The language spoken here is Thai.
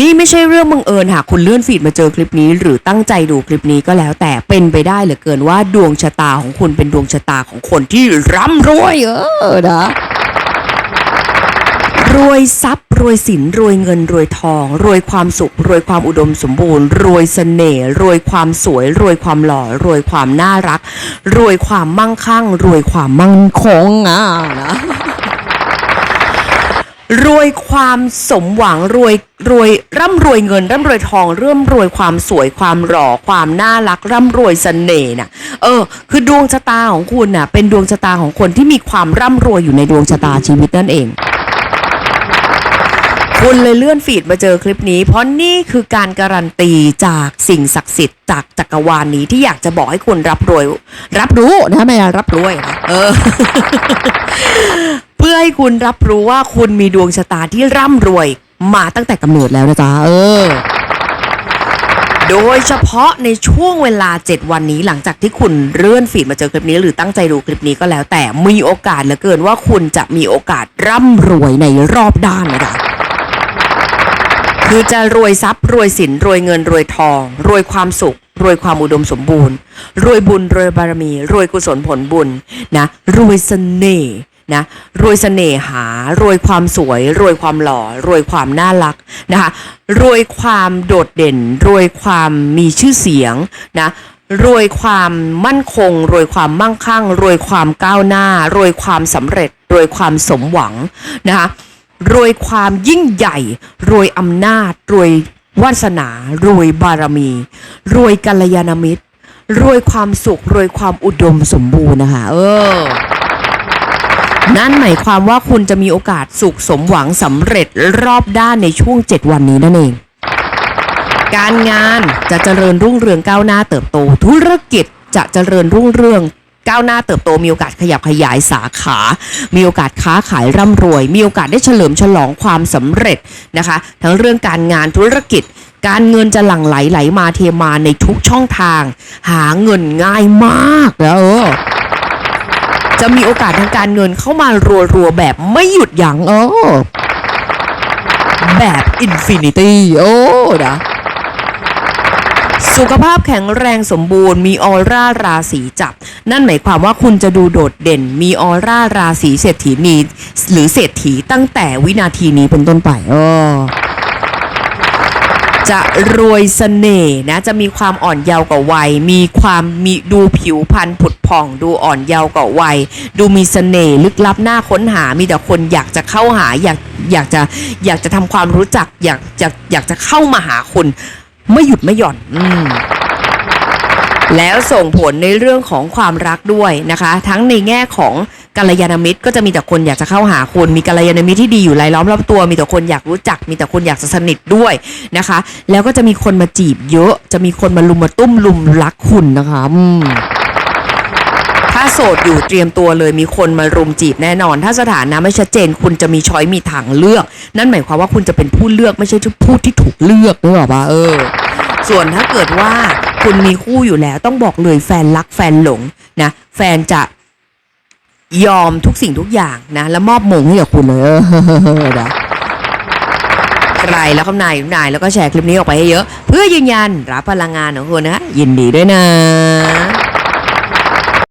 นี่ไม่ใช่เรื่องบังเอิญหากคุณเลื่อนฟีดมาเจอคลิปนี้ หรือตั้งใจดูคลิปนี้ก็แล้วแต่เป็นไปได้เหลือเกินว่าดวงชะตาของคุณเป็นดวงชะตาของคนที่ร่ำรวยเออนะรวยทรัพย์รวยสินรวยเงินรวยทอง รวยความสุข รวยความอุดมสมบูรณ์ รวยเสน่ห์รวยความสวย รวยความหล่อ รวยความน่ารัก รวยความมั่งคั่ง รวยความมั่นคงอะนะ รวยความสมหวังรวยรวยร่ำรวยเงิน ร่ำรวยทองเริ่มรวยความสวยความหล่อความน่ารัก ร่ำรวยเสน่ห์น่ะเออ คือดวงชะตาของคุณน่ะ เป็นดวงชะตาของคนที่มีความร่ำรวยอยู่ในดวงชะตาชีวิตนั่นเอง คุณเลยเลื่อนฟีดมาเจอคลิปนี้ เพราะนี่คือการการันตีจากสิ่งศักดิ์สิทธิ์จากจักรวาลนี้ที่อยากจะบอกให้คุณรับรวย รับรู้นะไม่รับรวยนะเออ อให้คุณรับรู้ว่าคุณมีดวงชะตาที่ร่ำรวยมาตั้งแต่กำเนิดแล้วนะจ๊ะเออ โดยเฉพาะในช่วงเวลา 7 วันนี้หลังจากที่คุณเลื่อนฟีดมาเจอคลิปนี้ หรือตั้งใจดูคลิปนี้ก็แล้ว แต่มีโอกาสเหลือเกินว่าคุณจะมีโอกาสร่ำรวยในรอบด้านนะจ๊ะคือจะรวยทรัพย์รวยสินรวยเงินรวยทอง รวยความสุข รวยความอุดมสมบูรณ์ รวยบุญรวยบารมี รวยกุศลผลบุญนะ รวยเสน่ห์ นะรวยเสน่หารวยความสวย รวยความหล่อ รวยความน่ารักนะคะรวยความโดดเด่น รวยความมีชื่อเสียงนะรวยความมั่นคง รวยความมั่งคั่ง รวยความก้าวหน้า รวยความสำเร็จ รวยความสมหวังนะคะรวยความยิ่งใหญ่ รวยอำนาจ รวยวาสนา รวยบารมี รวยกัลยาณมิตร รวยความสุข รวยความอุดมสมบูรณ์นะคะ เออ นั่นหมายความว่าคุณจะมีโอกาสสุขสมหวังสำเร็จรอบด้านในช่วง 7 วันนี้นั่นเอง การงานจะเจริญรุ่งเรืองก้าวหน้าเติบโต ธุรกิจจะเจริญรุ่งเรืองก้าวหน้าเติบโตมีโอกาสขยับขยายสาขา มีโอกาสค้าขายร่ำรวย มีโอกาสได้เฉลิมฉลองความสำเร็จนะคะ ทั้งเรื่องการงานธุรกิจ การเงินจะหลั่งไหลไหลมาเทมาในทุกช่องทาง หาเงินง่ายมากแล้วเออ จะมีโอกาสทางการเงินเข้ามารัวๆแบบไม่หยุดยัง้งเออแบบอินฟินิตี้โอ้นะสุขภาพแข็งแรงสมบูรณ์มีออร่าราศีจับ นั่นหมายความว่าคุณจะดูโดดเด่น มีออร่าราศีเศรษฐีนีหรือเศรษฐีตั้งแต่วินาทีนี้เป็นต้นไปเออ จะรวยเสน่ห์นะจะมีความอ่อนเยาว์กว่าวัย มีความมีดูผิวพรรณผุดผ่อง ดูอ่อนเยาว์กว่าวัย ดูมีเสน่ห์ลึกลับน่าค้นหา มีแต่คนอยากจะเข้าหาอยากอยากจะอยากจะทำความรู้จักอยากจะอยากจะเข้ามาหาคุณไม่หยุดไม่หย่อนอืมแล้วส่งผลในเรื่องของความรักด้วยนะคะ ทั้งในแง่ของ กัลยาณมิตรก็จะมีแต่คนอยากจะเข้าหาคุณมีกัลยาณมิตรที่ดีอยู่รายล้อมรอบตัว มีแต่คนอยากรู้จัก มีแต่คนอยากจะสนิทด้วยนะคะ แล้วก็จะมีคนมาจีบเยอะ จะมีคนมาลุมมาตุ้มลุมรักคุณนะคะอืมถ้าโสดอยู่เตรียมตัวเลยมีคนมารุมจีบแน่นอน ถ้าสถานะไม่ชัดเจนคุณจะมีช้อยมีทางเลือก นั่นหมายความว่าคุณจะเป็นผู้เลือกไม่ใช่ผู้ที่ถูกเลือกนึกออกปะเออ ส่วนถ้าเกิดว่าคุณมีคู่อยู่แล้วต้องบอกเลยแฟนรักแฟนหลงนะแฟนจะ ยอมทุกสิ่งทุกอย่างนะ แล้วมอบมงให้กับคุณเลยนะใครแล้วคำนายนายแล้วก็แชร์คลิปนี้ออกไปให้เยอะ เพื่อยืนยันรับพลังงานของคุณนะยินดีด้วยนะ